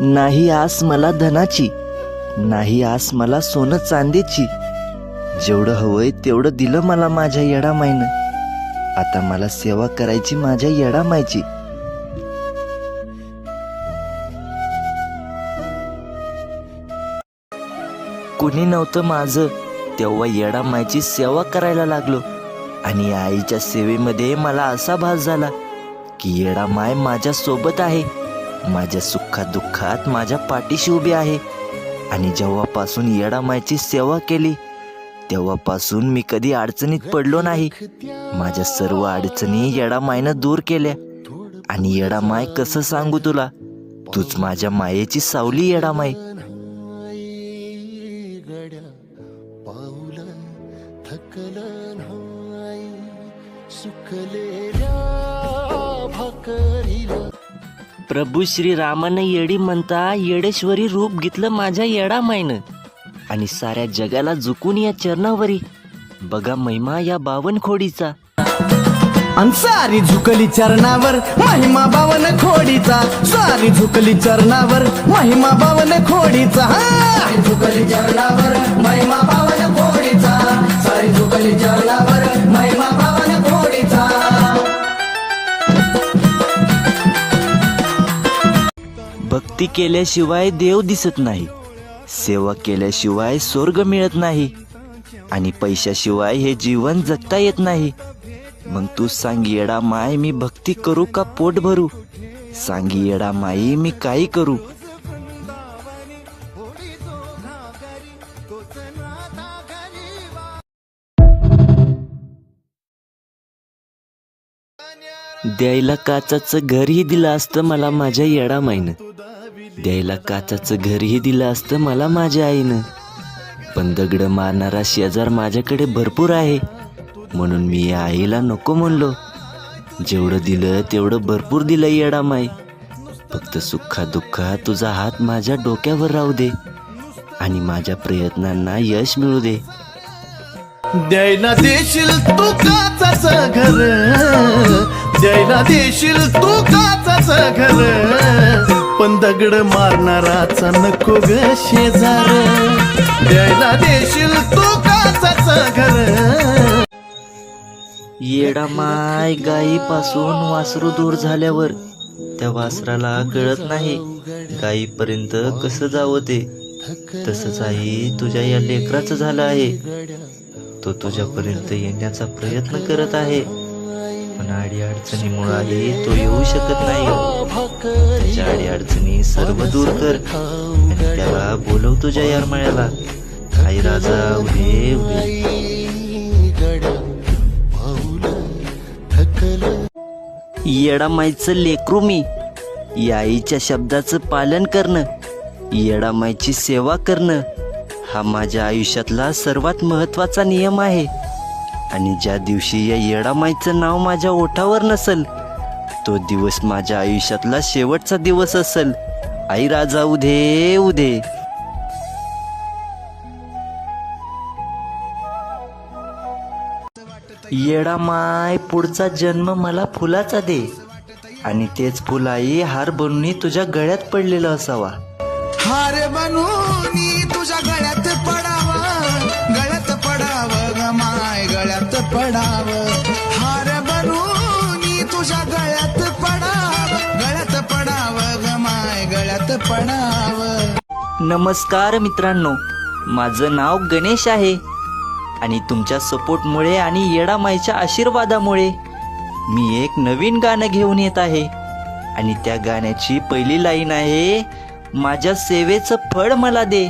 नाही आस मला धनाची नाही आस मला सोनं चांदीची. जेवढं हवंय तेवढं दिलं मला माझ्या येडामाईनं. आता मला सेवा करायची माझ्या येडामायची कुणी नव्हतं माझं तेव्हा येडामायची सेवा करायला लागलो. आणि आईच्या सेवेमध्ये मला असा भास झाला की येडामाय माझ्या सोबत आहे. माझ्या सुखात दुःखात माझ्या पाठीशी उभी आहे. आणि जेव्हापासून येडामायची सेवा केली तेव्हापासून मी कधी अडचणीत पडलो नाही. माझ्या सर्व अडचणी येडामायनं दूर केल्या. आणि येडामाय कसं सांगू तुला? तूच माझ्या मायेची सावली येडामाय प्रभू श्रीरामानं येडी म्हणता येडेश्वरी रूप घेतलं माझ्या येडामायनं आणि साऱ्या जगाला झुकून या चरणावरी. बघा महिमा या बावन खोडीचा सारी झुकली चरणावर महिमा बावन खोडीचा सारी झुकली चरणावर महिमा बावन खोडीचा हा! झुकली चरणावर भक्ती केल्याशिवाय देव दिसत नाही. सेवा केल्याशिवाय स्वर्ग मिळत नाही. आणि पैशाशिवाय हे जीवन जगता येत नाही. मग तू सांग येडा माय मी भक्ती करू का पोट भरू? सांग येडा माई मी काही करू? द्यायला काचाचं घरही दिलं असतं मला माझ्या येडामाईनं द्यायला काचाचं घरही दिलं असतं मला माझ्या आईनं. पण दगड मारणारा शेजार माझ्याकडे भरपूर आहे. म्हणून मी या आईला नको म्हणलो. जेवढं दिलं तेवढं भरपूर दिलं येडा माय फक्त सुखा दुःखा तुझा हात माझ्या डोक्यावर राहू दे. आणि माझ्या प्रयत्नांना यश मिळू दे. द्यायला देशील तू काचाच घर. द्यायला देशील तू काचाच घर. पण दगड मारणाराचा नको ग शेजार. द्यायला देशील तू काचाच घर. येडामाय गायीपासून वासरू दूर झाल्यावर त्या वासराला कळत नाही गायीपर्यंत कसं जावं ते. तसंच आई तुझ्या या लेकराचं झालं आहे. तो तुझ्यापर्यंत येण्याचा प्रयत्न करत आहे. पण आडी अडचणीमुळे आहे तो येऊ शकत नाही हो. त्याच्या आडी अडचणी सर्व दूर कर. आणि त्याला बोलव तुझ्या यारमाळ्याला आई राजा उदे उदे. गड्या येडामाईचं लेकरू मी. या आईच्या शब्दाचं पालन करणं. येडामाईची सेवा करणं. हा माझ्या आयुष्यातला सर्वात महत्त्वाचा नियम आहे. आणि ज्या दिवशी या येडामाईचं नाव माझ्या ओठावर नसल तो दिवस माझ्या आयुष्यातला शेवटचा दिवस असल. आई राजा उदे उदे. येडामाय पुढचा जन्म मला फुलाचा दे. आणि तेच फुलाई हार बनून तुझ्या गळ्यात पडलेलं असावा. हार बनून तुझ्या पडाव. हार बनून तुझ्या गळ्यात पडाव. गळ्यात पडाव गमाय गळ्यात पडाव. नमस्कार मित्रांनो माझं नाव गणेश आहे. आणि तुमच्या सपोर्टमुळे आणि येडामाईच्या आशीर्वादामुळे मी एक नवीन गाणं घेऊन येत आहे. आणि त्या गाण्याची पहिली लाईन आहे माझ्या सेवेचं फळ मला दे.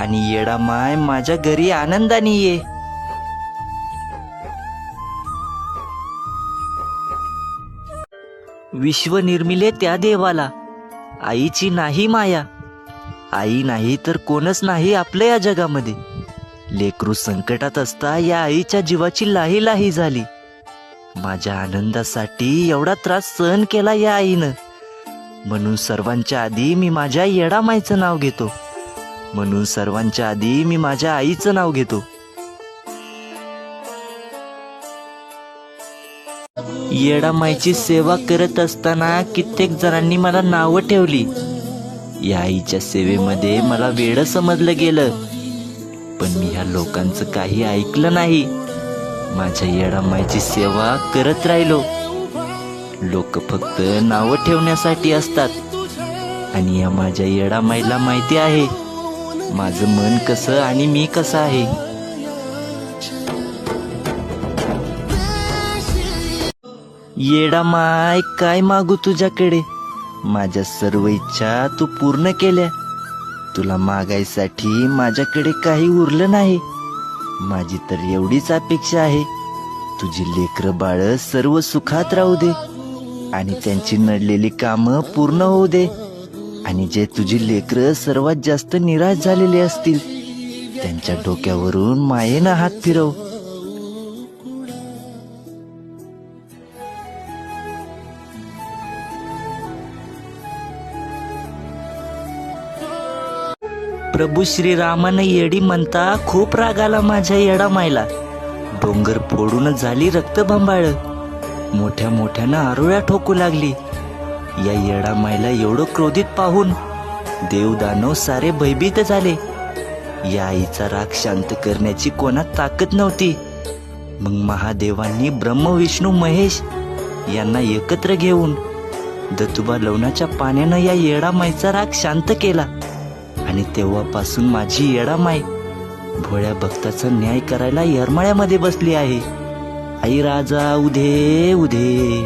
आणि येडामाय माझ्या घरी आनंदाने ये. विश्व निर्मिले त्या देवाला. आईची नाही माया. आई नाही तर कोणच नाही आपल्या या जगामध्ये. लेकरू संकटात असता या आईच्या जीवाची लाही लाही झाली. माझ्या आनंदासाठी एवढा त्रास सहन केला या आईनं. म्हणून सर्वांच्या आधी मी माझ्या येडामाईचं नाव घेतो. म्हणून सर्वांच्या आधी मी माझ्या आईचं नाव घेतो. येडामाईची सेवा करत असताना कित्येक जणांनी मला नावं ठेवली. या आईच्या सेवेमध्ये मला वेळ समजलं गेलं. पण मी ह्या लोकांचं काही ऐकलं नाही. माझ्या येडामाईची सेवा करत राहिलो. लोक फक्त नावं ठेवण्यासाठी असतात. आणि या माझ्या येडामाईला माहिती आहे. माझं मन कसं आणि मी कसं आहे. येडा माय काय मागू तुझ्याकडे? माझ्या सर्व इच्छा तू पूर्ण केल्या. तुला मागायसाठी माझ्याकडे काही उरलं नाही. माझी तर एवढीच अपेक्षा आहे. तुझी लेकर बाळ सर्व सुखात राहू दे. आणि त्यांची नडलेली कामं पूर्ण होऊ दे. आणि जे तुझी लेकरं सर्वात जास्त निराश झालेली असतील त्यांच्या डोक्यावरून मायेनं हात फिरव. प्रभू श्रीरामानं येडी म्हणता खूप राग आला माझ्या येडा मायला. डोंगर फोडून झाली रक्त मोठ्या मोठ्यानं आरोळ्या ठोकू लागली. या येडा मायला एवढं क्रोधित पाहून देवदानव सारे भयभीत झाले. या आईचा राग शांत करण्याची कोणात ताकद नव्हती. मग महादेवांनी ब्रह्म विष्णू महेश यांना एकत्र घेऊन दतुबा लवणाच्या पाण्यानं या येडामाईचा राग शांत केला. आणि तेव्हापासून माझी येडामाई भोळ्या भक्ताचा न्याय करायला येरमाळ्यामध्ये बसली आहे. आई राजा उधे उधे.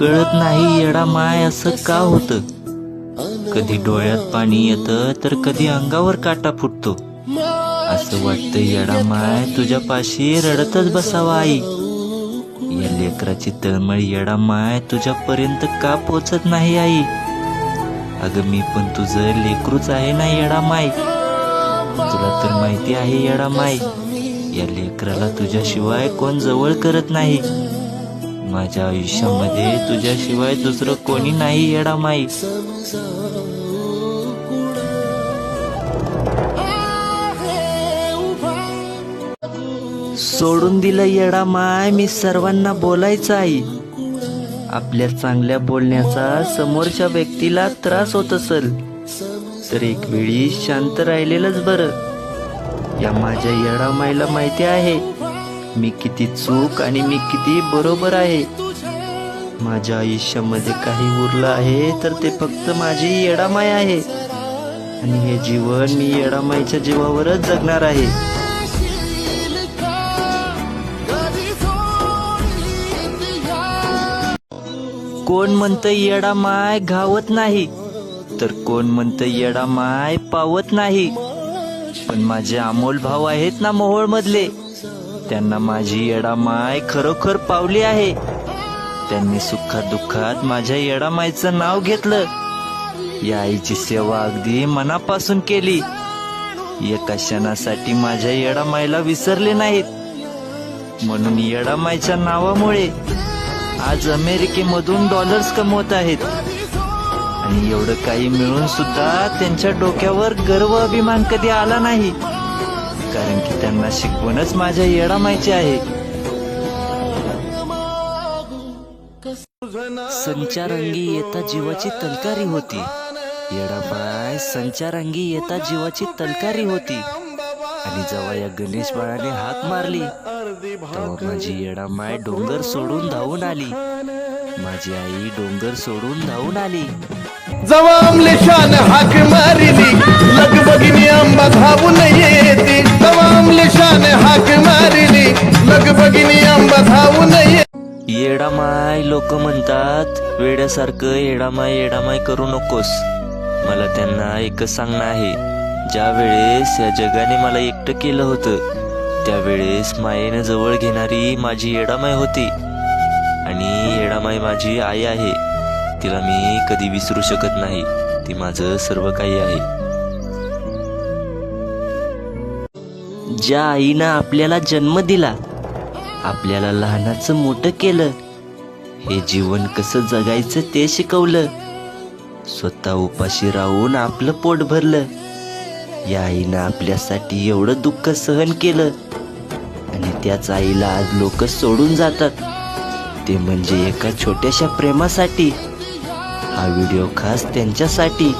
कळत नाही येडा माय असं का होतं? कधी डोळ्यात पाणी येतं तर कधी अंगावर काटा फुटतो. असं वाटतं येडामाय तुझ्या पाशी रडतच बसावा आई. लेकराची तळमळ येडा माय तुझ्यापर्यंत का पोचत नाही आई? अगं मी पण तुझं लेकरूच आहे ना येडा माय तुला तर माहिती आहे येडा माय या लेकराला तुझ्याशिवाय कोण जवळ करत नाही. माझ्या आयुष्यामध्ये तुझ्याशिवाय दुसरं कोणी नाही येडा माई सोडून दिलं येडा माय मी सर्वांना बोलायचं आहे आपल्या चांगल्या बोलण्याचा समोरच्या व्यक्तीला त्रास होत असेल तर एक वेळी शांत राहिलेलंच बरं. या माझ्या येडा मायला माहिती आहे मी किती चूक आणि मी किती बरोबर आहे. माझ्या आयुष्यामध्ये काही उरलं आहे तर ते फक्त माझी येडामाय आहे. आणि हे जीवन मी येडामाईच्या जीवावरच जगणार आहे. कोण म्हणतं येडा माय घावत नाही? तर कोण म्हणतं येडा माय पावत नाही? पण माझे अमोल भाऊ आहेत ना मोहोळ मधले त्यांना माझी येडा माय खरोखर पावली आहे. त्यांनी सुखात दुःखात माझ्या येडा मायचं नाव घेतलं. या आईची सेवा अगदी मनापासून केली. एका क्षणासाठी माझ्या येडा मायला विसरले नाहीत. म्हणून येडा मायच्या नावामुळे आज अमेरिकेमधून डॉलर्स कमवत आहेत. आणि एवढं काही मिळून सुद्धा त्यांच्या डोक्यावर गर्व अभिमान कधी आला नाही. कारण की त्यांना शिकवणच माझ्या येडा माहिती आहे. संचारंगी येता जीवाची तलकारी होती. येडाबाय संचारंगी येता जीवाची तलकारी होती. आणि जेव्हा या गणेश बाळाने हाक मारली. तेव्हा माझी येडामाय डोंगर सोडून धावून आली. माझी आई डोंगर सोडून धावून आली. जवा अमलेशान हाक मारिली. लगबगिनी आंबा धावून येते. जवा अमलेशान हाक मारिली. लगबगिनी आंबा धावून येते. येडामाय लोक म्हणतात वेड्यासारखं येडामाय येडामाय करू नकोस. मला त्यांना एकच सांगणं आहे. ज्या वेळेस या जगाने मला एकटं केलं होतं त्यावेळेस मायेनं जवळ घेणारी माझी येडामाय होती. आणि येडामाय माझी आई आहे. तिला मी कधी विसरू शकत नाही. ती माझं सर्व काही आहे. ज्या आईनं आपल्याला जन्म दिला आपल्याला लहानाचं मोठं केलं हे जीवन कसं जगायचं ते शिकवलं स्वतः उपाशी राहून आपलं पोट भरलं या आईनं आपल्यासाठी एवढं दुःख सहन केलं त्याच आईला आज लोक सोडून जातात. ते म्हणजे एका छोट्याशा प्रेमासाठी. हा व्हिडिओ खास त्यांच्यासाठी.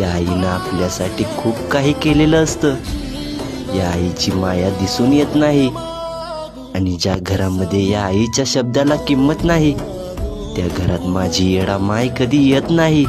या आईनं आपल्यासाठी खूप काही केलेलं असतं. या आईची माया दिसून येत नाही. आणि ज्या घरामध्ये या आईच्या शब्दाला किंमत नाही त्या घरात माझी येडा माय कधी येत नाही.